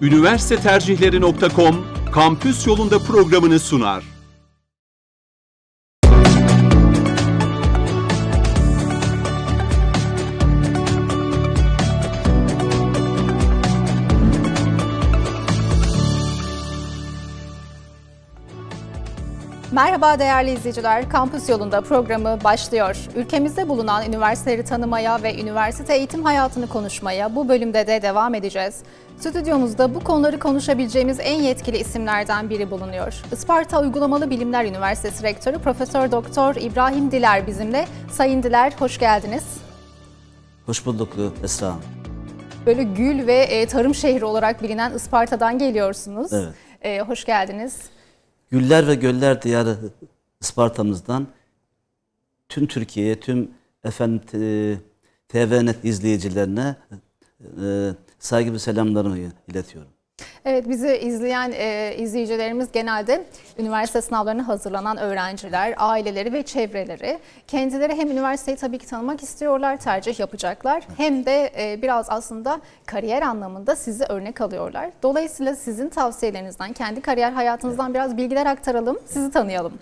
Üniversitetercihleri.com kampüs yolunda programını sunar. Merhaba değerli izleyiciler. Kampüs yolunda programı başlıyor. Ülkemizde bulunan üniversiteleri tanımaya ve üniversite eğitim hayatını konuşmaya bu bölümde de devam edeceğiz. Stüdyomuzda bu konuları konuşabileceğimiz en yetkili isimlerden biri bulunuyor. Isparta Uygulamalı Bilimler Üniversitesi Rektörü Profesör Doktor İbrahim Diler bizimle. Sayın Diler hoş geldiniz. Hoş bulduk Esra Hanım. Böyle gül ve e, tarım şehri olarak bilinen Isparta'dan geliyorsunuz. Evet. E, hoş geldiniz. Güller ve göller diyarı Isparta'mızdan tüm Türkiye'ye, tüm efendim e, TVNet izleyicilerine e, saygı ve selamlarımı iletiyorum. Evet bizi izleyen e, izleyicilerimiz genelde üniversite sınavlarına hazırlanan öğrenciler, aileleri ve çevreleri. Kendileri hem üniversiteyi tabii ki tanımak istiyorlar, tercih yapacaklar. Hem de e, biraz aslında kariyer anlamında sizi örnek alıyorlar. Dolayısıyla sizin tavsiyelerinizden, kendi kariyer hayatınızdan biraz bilgiler aktaralım, sizi tanıyalım.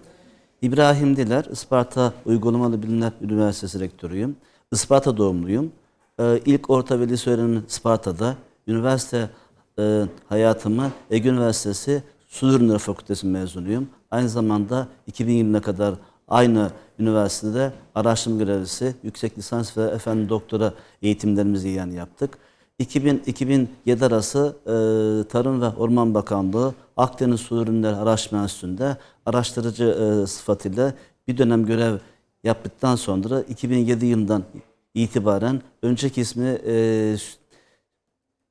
İbrahim Diler, Isparta Uygulamalı Bilimler Üniversitesi Rektörüyüm. Isparta doğumluyum. Ee, ilk orta ve lise öğrenimi Isparta'da. Üniversite e, hayatımı Ege Üniversitesi Su Ürünleri Fakültesi mezunuyum. Aynı zamanda 2000 yılına kadar aynı üniversitede araştırma görevlisi, yüksek lisans ve efendim doktora eğitimlerimizi yani yaptık. 2000-2007 arası e, Tarım ve Orman Bakanlığı Akdeniz Su Ürünleri Araştırma Enstitüsü'nde araştırıcı e, sıfatıyla bir dönem görev yaptıktan sonra 2007 yılından itibaren önceki ismi e,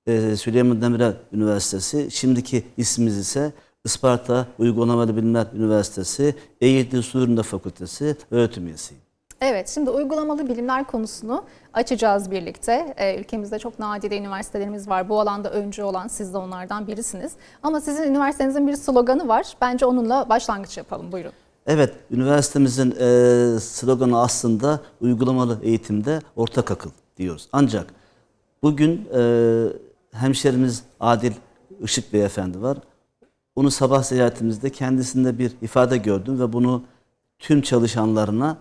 e, Süleyman Demirel Üniversitesi, şimdiki ismimiz ise Isparta Uygulamalı Bilimler Üniversitesi, Eğitim Su Ürünleri Fakültesi öğretim üyesiyim. Evet, şimdi uygulamalı bilimler konusunu açacağız birlikte. Ee, ülkemizde çok nadide üniversitelerimiz var. Bu alanda öncü olan siz de onlardan birisiniz. Ama sizin üniversitenizin bir sloganı var. Bence onunla başlangıç yapalım. Buyurun. Evet, üniversitemizin e, sloganı aslında uygulamalı eğitimde ortak akıl diyoruz. Ancak bugün e, hemşerimiz Adil Işık Beyefendi var. Onu sabah ziyaretimizde kendisinde bir ifade gördüm ve bunu tüm çalışanlarına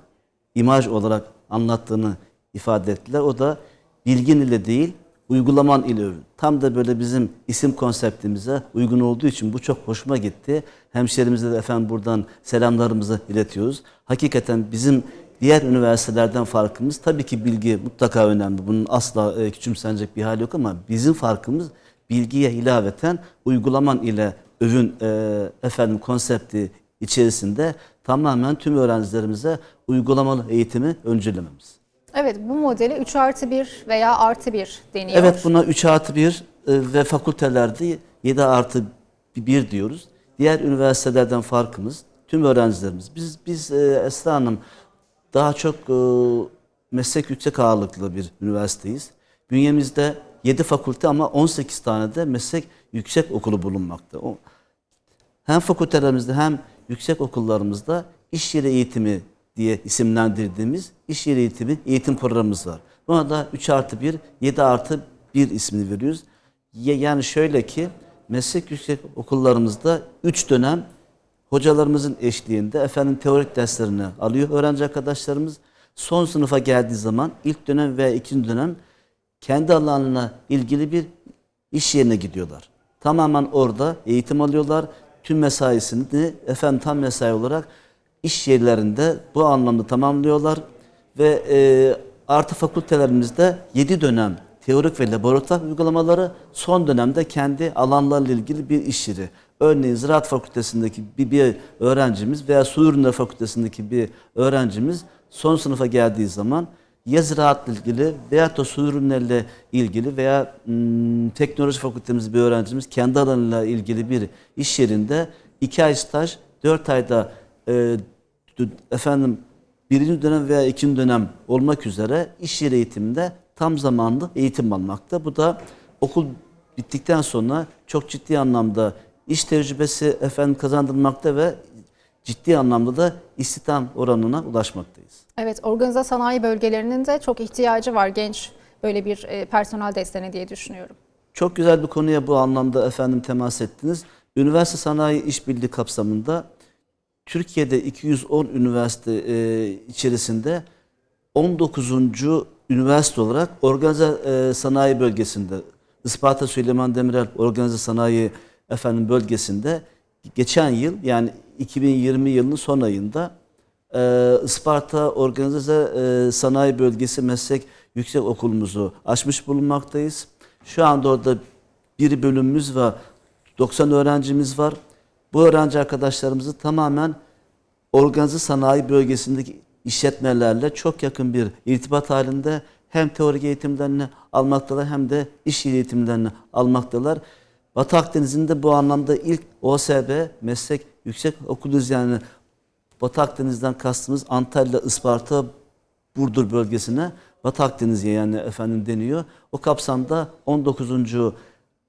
imaj olarak anlattığını ifade ettiler. O da bilgin ile değil, uygulaman ile övün. Tam da böyle bizim isim konseptimize uygun olduğu için bu çok hoşuma gitti. Hemşerimize de efendim buradan selamlarımızı iletiyoruz. Hakikaten bizim diğer üniversitelerden farkımız tabii ki bilgi mutlaka önemli. Bunun asla e, küçümsenecek bir hali yok ama bizim farkımız bilgiye ilaveten uygulaman ile övün e, efendim konsepti içerisinde tamamen tüm öğrencilerimize uygulamalı eğitimi öncülememiz. Evet, bu modeli 3 artı 1 veya artı 1 deniyor. Evet buna 3 artı 1 ve fakültelerde 7 artı 1 diyoruz. Diğer üniversitelerden farkımız tüm öğrencilerimiz. Biz biz e, Esra Hanım daha çok e, meslek yüksek ağırlıklı bir üniversiteyiz. Bünyemizde 7 fakülte ama 18 tane de meslek yüksek okulu bulunmakta. O, hem fakültelerimizde hem yüksek okullarımızda iş yeri eğitimi diye isimlendirdiğimiz iş yeri eğitimi eğitim programımız var. Buna da 3 artı 1, 7 artı 1 ismini veriyoruz. Yani şöyle ki meslek yüksek okullarımızda 3 dönem hocalarımızın eşliğinde efendim teorik derslerini alıyor öğrenci arkadaşlarımız. Son sınıfa geldiği zaman ilk dönem veya ikinci dönem kendi alanına ilgili bir iş yerine gidiyorlar. Tamamen orada eğitim alıyorlar. Tüm mesaisini efendim tam mesai olarak iş yerlerinde bu anlamda tamamlıyorlar ve e, artı fakültelerimizde 7 dönem teorik ve laboratuvar uygulamaları son dönemde kendi alanlarla ilgili bir iş yeri. Örneğin Ziraat Fakültesindeki bir, bir öğrencimiz veya Su Ürünleri Fakültesindeki bir öğrencimiz son sınıfa geldiği zaman ya ziraatla ilgili veya da su ürünleriyle ilgili veya hmm, teknoloji fakültemizde bir öğrencimiz kendi alanıyla ilgili bir iş yerinde 2 ay staj, 4 ayda e, efendim birinci dönem veya ikinci dönem olmak üzere iş yeri eğitiminde tam zamanlı eğitim almakta. Bu da okul bittikten sonra çok ciddi anlamda iş tecrübesi efendim kazandırmakta ve ciddi anlamda da istihdam oranına ulaşmaktayız. Evet, organize sanayi bölgelerinin de çok ihtiyacı var genç böyle bir e, personel desteğine diye düşünüyorum. Çok güzel bir konuya bu anlamda efendim temas ettiniz. Üniversite sanayi işbirliği kapsamında Türkiye'de 210 üniversite e, içerisinde 19. üniversite olarak organize e, sanayi bölgesinde Isparta Süleyman Demirel organize sanayi efendim bölgesinde geçen yıl yani 2020 yılının son ayında e, Isparta Organize e, Sanayi Bölgesi Meslek Yüksek Okulumuzu açmış bulunmaktayız. Şu anda orada bir bölümümüz var. 90 öğrencimiz var. Bu öğrenci arkadaşlarımızı tamamen organize sanayi bölgesindeki işletmelerle çok yakın bir irtibat halinde hem teorik eğitimlerini almaktalar hem de iş eğitimlerini almaktalar. Batı Akdeniz'in de bu anlamda ilk OSB meslek yüksek okuluyuz yani Batı Akdeniz'den kastımız Antalya, Isparta, Burdur bölgesine Batı Akdeniz'e yani efendim deniyor. O kapsamda 19.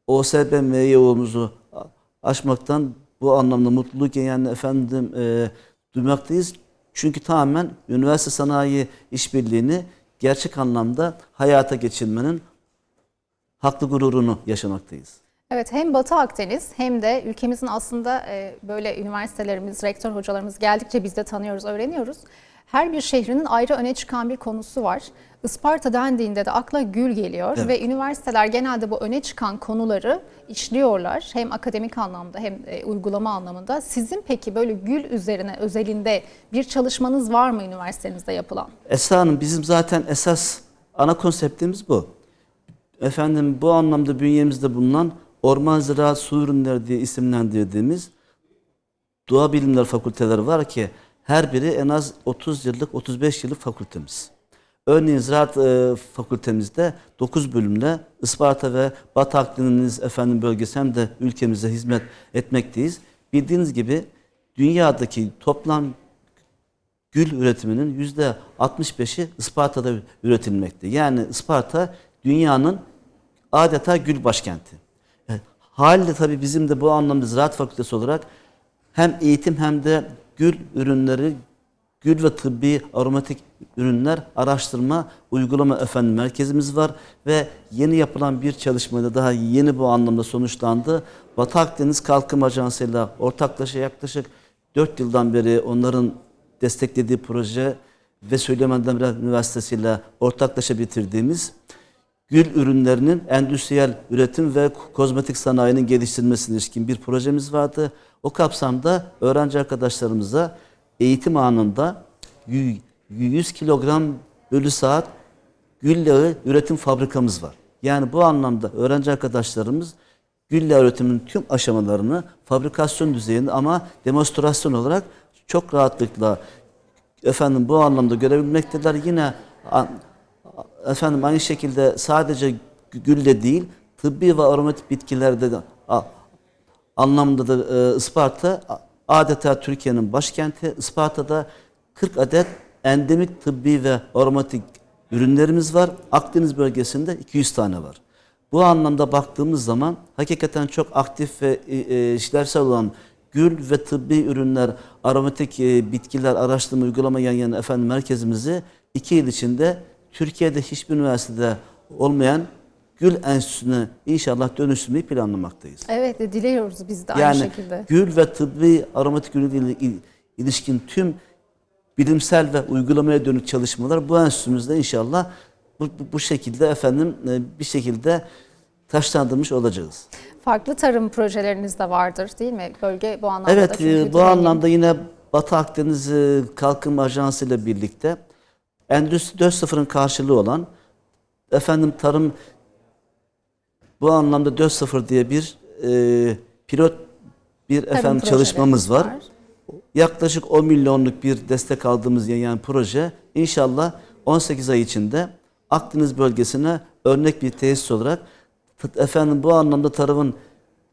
OSB MYO'muzu aşmaktan bu anlamda mutluluk yani efendim e, duymaktayız. Çünkü tamamen üniversite sanayi işbirliğini gerçek anlamda hayata geçirmenin haklı gururunu yaşamaktayız. Evet hem Batı Akdeniz hem de ülkemizin aslında e, böyle üniversitelerimiz, rektör hocalarımız geldikçe biz de tanıyoruz, öğreniyoruz. Her bir şehrinin ayrı öne çıkan bir konusu var. Isparta dendiğinde de akla gül geliyor Evet. ve üniversiteler genelde bu öne çıkan konuları işliyorlar. Hem akademik anlamda hem e, uygulama anlamında. Sizin peki böyle gül üzerine özelinde bir çalışmanız var mı üniversitenizde yapılan? Esra Hanım bizim zaten esas ana konseptimiz bu. Efendim bu anlamda bünyemizde bulunan orman ziraat su ürünleri diye isimlendirdiğimiz doğa bilimler fakülteleri var ki her biri en az 30 yıllık 35 yıllık fakültemiz. Örneğin ziraat e, fakültemizde 9 bölümle Isparta ve Batı Akdeniz efendim bölgesi hem de ülkemize hizmet etmekteyiz. Bildiğiniz gibi dünyadaki toplam gül üretiminin yüzde 65'i Isparta'da üretilmekte. Yani Isparta dünyanın adeta gül başkenti. E, Haliyle tabii bizim de bu anlamda ziraat fakültesi olarak hem eğitim hem de gül ürünleri, gül ve tıbbi aromatik ürünler araştırma, uygulama efendim merkezimiz var ve yeni yapılan bir çalışmayla daha yeni bu anlamda sonuçlandı. Batı Akdeniz Kalkınma Ajansı ile ortaklaşa yaklaşık 4 yıldan beri onların desteklediği proje ve Süleyman Demirel Üniversitesi ile ortaklaşa bitirdiğimiz gül ürünlerinin endüstriyel üretim ve kozmetik sanayinin geliştirilmesine ilişkin bir projemiz vardı. O kapsamda öğrenci arkadaşlarımıza eğitim anında 100 kilogram bölü saat gül yağı üretim fabrikamız var. Yani bu anlamda öğrenci arkadaşlarımız gül yağı üretiminin tüm aşamalarını fabrikasyon düzeyinde ama demonstrasyon olarak çok rahatlıkla efendim bu anlamda görebilmektedir. Yine efendim aynı şekilde sadece gülle değil tıbbi ve aromatik bitkilerde de anlamda da e, Isparta adeta Türkiye'nin başkenti. Isparta'da 40 adet endemik tıbbi ve aromatik ürünlerimiz var. Akdeniz bölgesinde 200 tane var. Bu anlamda baktığımız zaman hakikaten çok aktif ve e, e, işlevsel olan gül ve tıbbi ürünler, aromatik e, bitkiler araştırma uygulama yan yana efendim merkezimizi iki yıl içinde Türkiye'de hiçbir üniversitede olmayan Gül Enstitüsü'ne inşallah dönüştürmeyi planlamaktayız. Evet diliyoruz biz de aynı Yani şekilde. gül ve tıbbi aromatik ürünlerle il- ilişkin tüm bilimsel ve uygulamaya dönük çalışmalar bu enstitümüzde inşallah bu, bu, şekilde efendim e, bir şekilde taşlandırmış olacağız. Farklı tarım projeleriniz de vardır değil mi? Bölge bu anlamda da Evet çünkü e, bu anlamda yine Batı Akdeniz e, Kalkınma Ajansı ile birlikte Endüstri 4.0'ın karşılığı olan efendim tarım bu anlamda 4.0 diye bir e, pilot bir Tarım efendim çalışmamız var. Yaklaşık 10 milyonluk bir destek aldığımız yani proje inşallah 18 ay içinde Akdeniz bölgesine örnek bir tesis olarak efendim bu anlamda tarımın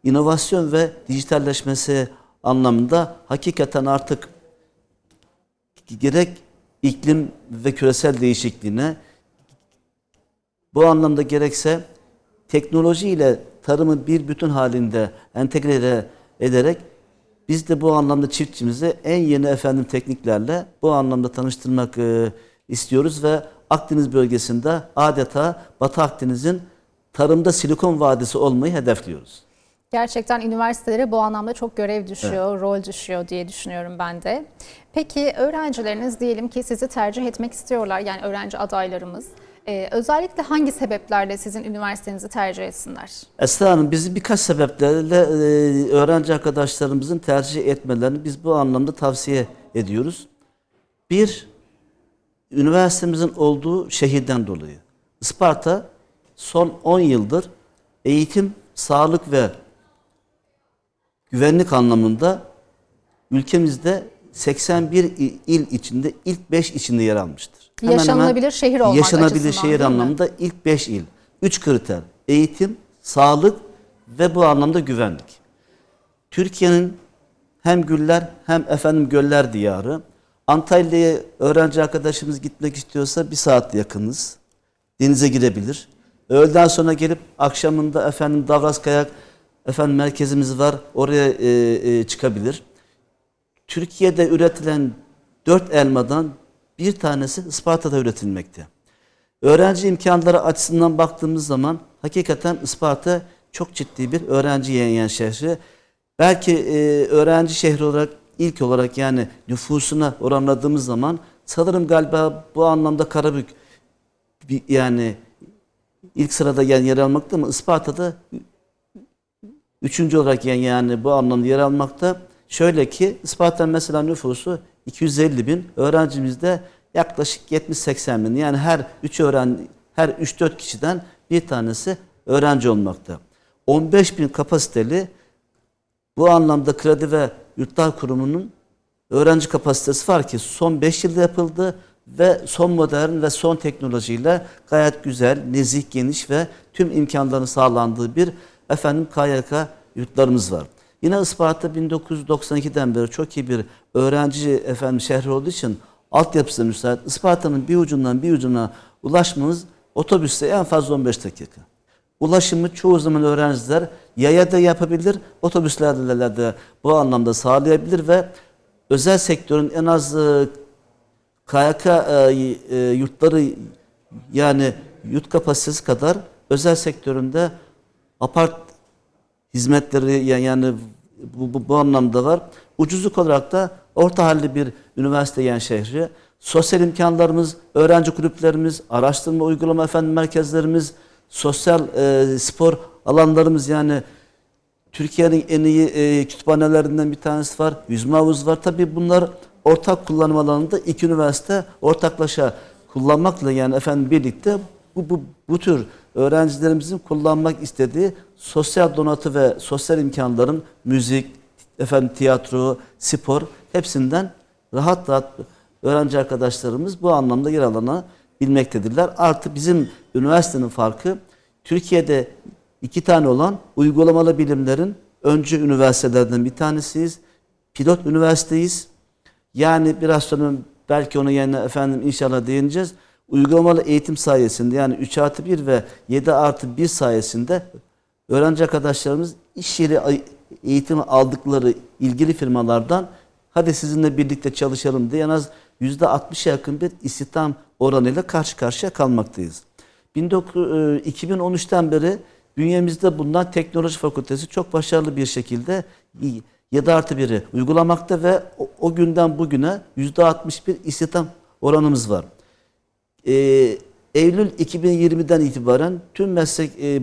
inovasyon ve dijitalleşmesi anlamında hakikaten artık gerek iklim ve küresel değişikliğine bu anlamda gerekse teknoloji ile tarımı bir bütün halinde entegre ederek biz de bu anlamda çiftçimizi en yeni efendim tekniklerle bu anlamda tanıştırmak e, istiyoruz ve Akdeniz bölgesinde adeta Batı Akdeniz'in tarımda silikon vadisi olmayı hedefliyoruz. Gerçekten üniversitelere bu anlamda çok görev düşüyor, rol düşüyor diye düşünüyorum ben de. Peki öğrencileriniz diyelim ki sizi tercih etmek istiyorlar yani öğrenci adaylarımız. Ee, özellikle hangi sebeplerle sizin üniversitenizi tercih etsinler? Esra Hanım bizi birkaç sebeplerle e, öğrenci arkadaşlarımızın tercih etmelerini biz bu anlamda tavsiye ediyoruz. Bir, üniversitemizin olduğu şehirden dolayı. Isparta son 10 yıldır eğitim, sağlık ve güvenlik anlamında ülkemizde 81 il il içinde ilk 5 içinde yer almıştır. Yaşanılabilir şehir olmak Yaşanabilir şehir anlamında ilk 5 il. 3 kriter. Eğitim, sağlık ve bu anlamda güvenlik. Türkiye'nin hem güller hem efendim göller diyarı. Antalya'ya öğrenci arkadaşımız gitmek istiyorsa bir saat yakınız. Denize girebilir. Öğleden sonra gelip akşamında efendim Davras Kayak efendim merkezimiz var. Oraya e, e, çıkabilir. Türkiye'de üretilen dört elmadan bir tanesi Isparta'da üretilmekte. Öğrenci imkanları açısından baktığımız zaman hakikaten Isparta çok ciddi bir öğrenci yiyen şehri. Belki e, öğrenci şehri olarak ilk olarak yani nüfusuna oranladığımız zaman sanırım galiba bu anlamda Karabük bir- yani ilk sırada yani yer almakta ama Isparta'da üçüncü olarak yani, yani bu anlamda yer almakta. Şöyle ki Isparta mesela nüfusu 250 bin, öğrencimizde yaklaşık 70-80 bin. Yani her 3 öğren her 3-4 kişiden bir tanesi öğrenci olmakta. 15 bin kapasiteli bu anlamda Kredi ve Yurtlar Kurumu'nun öğrenci kapasitesi var ki son 5 yılda yapıldı ve son modern ve son teknolojiyle gayet güzel, nezih, geniş ve tüm imkanların sağlandığı bir efendim KYK yurtlarımız var. Yine Isparta 1992'den beri çok iyi bir öğrenci efendim şehri olduğu için altyapısı da müsait. Isparta'nın bir ucundan bir ucuna ulaşmamız otobüste en fazla 15 dakika. Ulaşımı çoğu zaman öğrenciler yaya da yapabilir, otobüslerle de bu anlamda sağlayabilir ve özel sektörün en az e, KYK e, e, yurtları yani yurt kapasitesi kadar özel sektöründe apart hizmetleri ya- yani bu, bu, bu anlamda var. Ucuzluk olarak da orta halli bir üniversite yani şehri. Sosyal imkanlarımız, öğrenci kulüplerimiz, araştırma uygulama efendim merkezlerimiz, sosyal e, spor alanlarımız yani Türkiye'nin en iyi e, kütüphanelerinden bir tanesi var. Yüzme havuzu var. Tabii bunlar ortak kullanım alanında iki üniversite ortaklaşa kullanmakla yani efendim birlikte bu, bu, bu tür öğrencilerimizin kullanmak istediği sosyal donatı ve sosyal imkanların müzik, efendim tiyatro, spor hepsinden rahat rahat öğrenci arkadaşlarımız bu anlamda yer alanabilmektedirler. Artı bizim üniversitenin farkı Türkiye'de iki tane olan uygulamalı bilimlerin öncü üniversitelerden bir tanesiyiz. Pilot üniversiteyiz. Yani biraz sonra belki onu yine efendim inşallah değineceğiz. Uygulamalı eğitim sayesinde yani 3 artı 1 ve 7 artı 1 sayesinde öğrenci arkadaşlarımız iş yeri eğitimi aldıkları ilgili firmalardan hadi sizinle birlikte çalışalım diye en az %60'a yakın bir istihdam oranıyla karşı karşıya kalmaktayız. 19 e, 2013'ten beri bünyemizde bulunan teknoloji fakültesi çok başarılı bir şekilde 7 artı 1'i uygulamakta ve o günden bugüne %61 istihdam oranımız var. Ee, Eylül 2020'den itibaren tüm meslek e,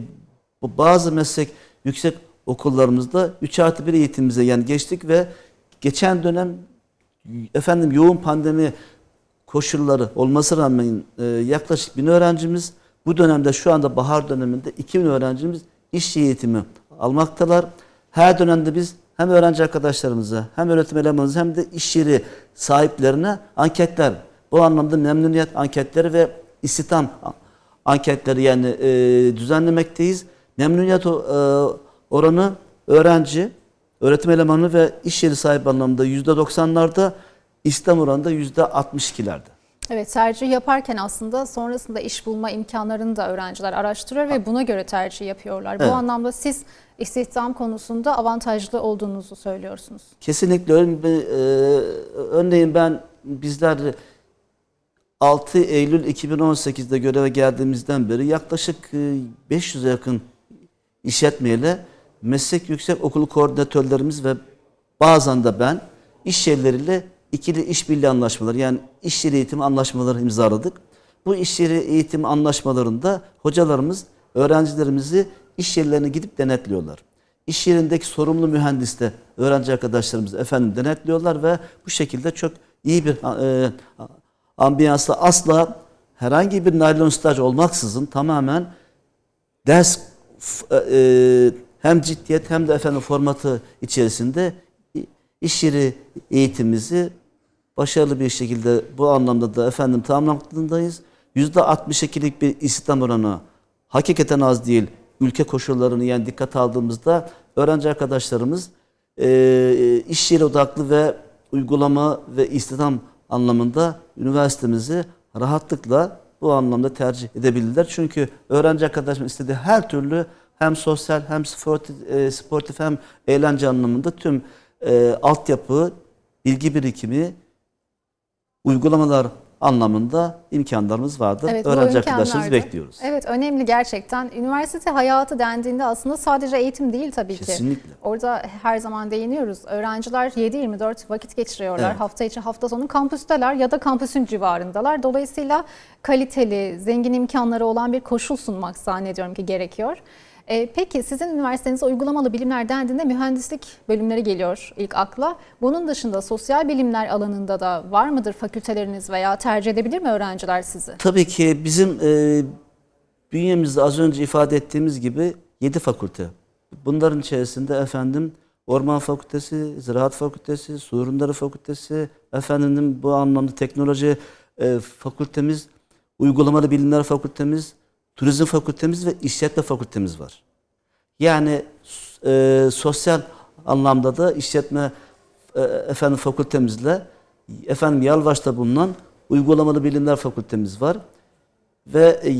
bazı meslek yüksek okullarımızda 3 artı 1 eğitimimize yani geçtik ve geçen dönem efendim yoğun pandemi koşulları olması rağmen e, yaklaşık 1000 öğrencimiz bu dönemde şu anda bahar döneminde 2000 öğrencimiz iş eğitimi almaktalar. Her dönemde biz hem öğrenci arkadaşlarımıza hem öğretim elemanımıza hem de iş yeri sahiplerine anketler bu anlamda memnuniyet anketleri ve istihdam anketleri yani e, düzenlemekteyiz. Memnuniyet o- e, oranı öğrenci, öğretim elemanı ve iş yeri sahibi anlamda %90'larda, istihdam oranı da %62'lerde. Evet tercih yaparken aslında sonrasında iş bulma imkanlarını da öğrenciler araştırıyor ve buna göre tercih yapıyorlar. Evet. Bu anlamda siz istihdam konusunda avantajlı olduğunuzu söylüyorsunuz. Kesinlikle e, örneğin ben bizler 6 Eylül 2018'de göreve geldiğimizden beri yaklaşık e, 500'e yakın işletmeyle meslek yüksek okulu koordinatörlerimiz ve bazen de ben iş yerleriyle ikili işbirliği anlaşmaları yani iş yeri eğitimi anlaşmaları imzaladık. Bu iş yeri eğitim anlaşmalarında hocalarımız öğrencilerimizi iş yerlerine gidip denetliyorlar. İş yerindeki sorumlu mühendis de öğrenci arkadaşlarımız efendim denetliyorlar ve bu şekilde çok iyi bir e, ambiyansla asla herhangi bir naylon staj olmaksızın tamamen ders f- e, hem ciddiyet hem de efendim formatı içerisinde iş yeri eğitimimizi başarılı bir şekilde bu anlamda da efendim tamamlamadayız. %62'lik bir istihdam oranı hakikaten az değil. Ülke koşullarını yani dikkat aldığımızda öğrenci arkadaşlarımız e, iş yeri odaklı ve uygulama ve istihdam anlamında üniversitemizi rahatlıkla bu anlamda tercih edebilirler. Çünkü öğrenci arkadaşım istediği her türlü hem sosyal hem sportif, e, sportif hem eğlence anlamında tüm e, altyapı, bilgi birikimi, uygulamalar anlamında imkanlarımız vardır. Evet, öğrenci arkadaşlarımızı bekliyoruz. Evet önemli gerçekten. Üniversite hayatı dendiğinde aslında sadece eğitim değil tabii ki. Kesinlikle. Orada her zaman değiniyoruz. Öğrenciler 7-24 vakit geçiriyorlar. Evet. Hafta içi hafta sonu kampüsteler ya da kampüsün civarındalar. Dolayısıyla kaliteli, zengin imkanları olan bir koşul sunmak zannediyorum ki gerekiyor. Ee, peki sizin üniversitenize uygulamalı bilimler dendiğinde mühendislik bölümleri geliyor ilk akla. Bunun dışında sosyal bilimler alanında da var mıdır fakülteleriniz veya tercih edebilir mi öğrenciler sizi? Tabii ki bizim e, bünyemizde az önce ifade ettiğimiz gibi 7 fakülte. Bunların içerisinde efendim Orman Fakültesi, Ziraat Fakültesi, Su Ürünleri Fakültesi, efendim bu anlamda teknoloji e, fakültemiz, uygulamalı bilimler fakültemiz, turizm fakültemiz ve işletme fakültemiz var. Yani e, sosyal anlamda da işletme e, efendim fakültemizle efendim Yalvaç'ta bulunan uygulamalı bilimler fakültemiz var ve e,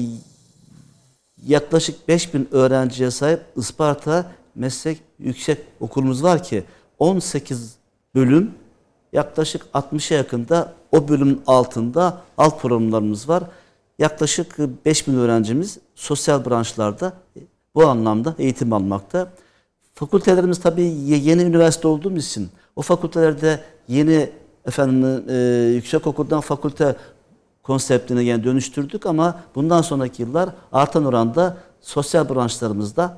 yaklaşık 5000 öğrenciye sahip Isparta Meslek Yüksek Okulumuz var ki 18 bölüm yaklaşık 60'a yakında o bölümün altında alt programlarımız var. Yaklaşık 5000 öğrencimiz sosyal branşlarda bu anlamda eğitim almakta. Fakültelerimiz tabii ye- yeni üniversite olduğumuz için o fakültelerde yeni efendim e, yüksek okuldan fakülte konseptine yani dönüştürdük ama bundan sonraki yıllar artan oranda sosyal branşlarımızda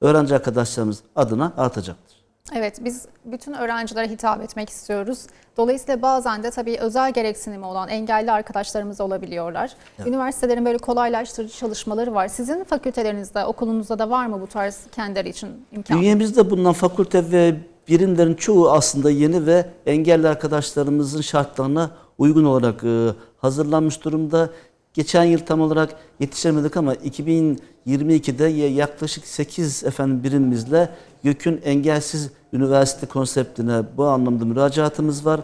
öğrenci arkadaşlarımız adına artacaktır. Evet, biz bütün öğrencilere hitap etmek istiyoruz. Dolayısıyla bazen de tabii özel gereksinimi olan engelli arkadaşlarımız olabiliyorlar. Üniversitelerin böyle kolaylaştırıcı çalışmaları var. Sizin fakültelerinizde, okulunuzda da var mı bu tarz kendileri için imkan? Bünyemizde bulunan fakülte ve birimlerin çoğu aslında yeni ve engelli arkadaşlarımızın şartlarına uygun olarak e, hazırlanmış durumda. Geçen yıl tam olarak yetişemedik ama 2022'de ya- yaklaşık 8 efendim birimimizle YÖK'ün engelsiz üniversite konseptine bu anlamda müracaatımız var.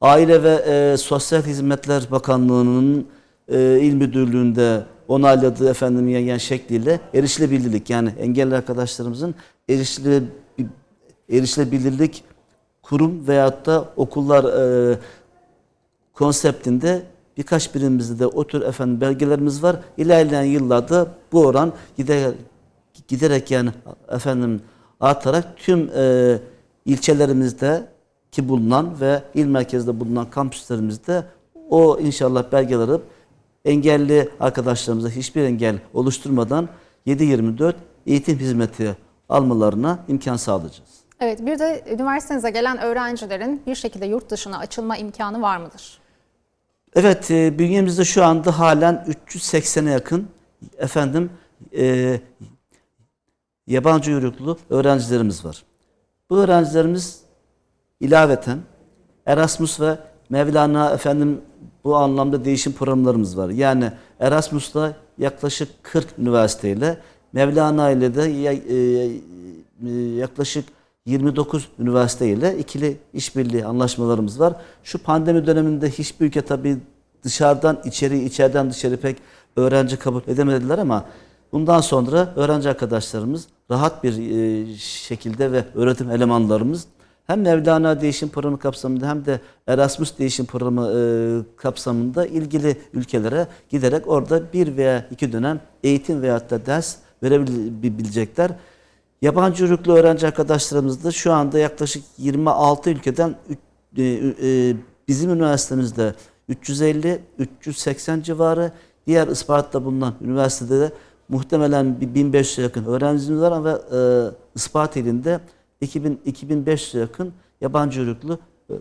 Aile ve e, Sosyal Hizmetler Bakanlığı'nın e, il müdürlüğünde onayladığı efendim yani şekliyle erişilebilirlik yani engelli arkadaşlarımızın erişile, erişilebilirlik kurum veyahut da okullar e, konseptinde birkaç birimimizde de o tür efendim belgelerimiz var. İlerleyen yıllarda bu oran giderek, giderek yani efendim artarak tüm e, ilçelerimizde ki bulunan ve il merkezde bulunan kampüslerimizde o inşallah belgeler alıp engelli arkadaşlarımıza hiçbir engel oluşturmadan 7-24 eğitim hizmeti almalarına imkan sağlayacağız. Evet, bir de üniversitenize gelen öğrencilerin bir şekilde yurt dışına açılma imkanı var mıdır? Evet, e, bünyemizde şu anda halen 380'e yakın efendim e, yabancı uyruklu öğrencilerimiz var. Bu öğrencilerimiz ilaveten Erasmus ve Mevlana efendim bu anlamda değişim programlarımız var. Yani Erasmus'ta yaklaşık 40 üniversiteyle Mevlana ile de e, yaklaşık 29 üniversite ile ikili işbirliği anlaşmalarımız var. Şu pandemi döneminde hiçbir ülke tabii dışarıdan içeri, içeriden dışarı pek öğrenci kabul edemediler ama bundan sonra öğrenci arkadaşlarımız rahat bir e, şekilde ve öğretim elemanlarımız hem Mevlana Değişim Programı kapsamında hem de Erasmus Değişim Programı e, kapsamında ilgili ülkelere giderek orada bir veya iki dönem eğitim veyahut da ders verebilecekler. Yabancı uyruklu öğrenci arkadaşlarımız da şu anda yaklaşık 26 ülkeden e, bizim üniversitemizde 350-380 civarı, diğer Isparta'da bulunan üniversitede de muhtemelen bir 1500'e yakın öğrencimiz var ama e, Isparta ilinde 2000 2500'e yakın yabancı uyruklu e,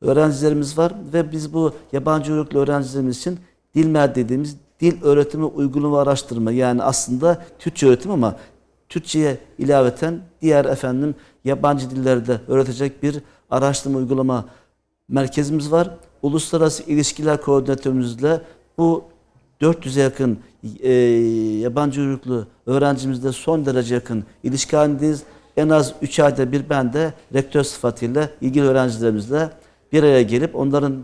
öğrencilerimiz var ve biz bu yabancı uyruklu öğrencilerimiz için DİLMER dediğimiz dil öğretimi uygulama araştırma yani aslında Türkçe öğretim ama Türkçe'ye ilaveten diğer efendim yabancı dilleri de öğretecek bir araştırma uygulama merkezimiz var. Uluslararası ilişkiler koordinatörümüzle bu 400'e yakın e, yabancı uyruklu öğrencimizle son derece yakın ilişki halindeyiz. En az 3 ayda bir ben de rektör sıfatıyla ilgili öğrencilerimizle bir araya gelip onların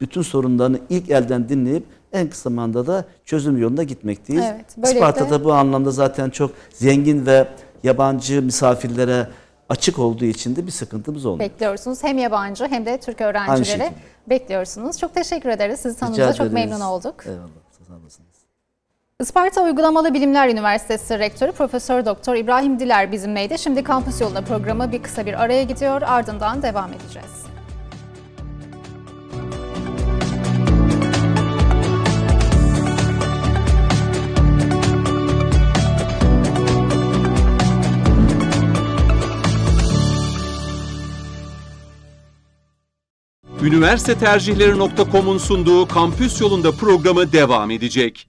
bütün sorunlarını ilk elden dinleyip en kısa zamanda da çözüm yolunda gitmekteyiz. Evet, böylelikle- Isparta'da bu anlamda zaten çok zengin ve yabancı misafirlere açık olduğu için de bir sıkıntımız olmuyor. Bekliyorsunuz. Hem yabancı hem de Türk öğrencileri bekliyorsunuz. Çok teşekkür ederiz. Sizi Rica tanıdığımıza çok memnun olduk. Eyvallah. Sağ olasınız. Isparta Uygulamalı Bilimler Üniversitesi Rektörü Profesör Doktor İbrahim Diler bizimleydi. Şimdi Kampüs Yolunda programı bir kısa bir araya gidiyor. Ardından devam edeceğiz. Üniversite tercihleri.com'un sunduğu Kampüs Yolunda programı devam edecek.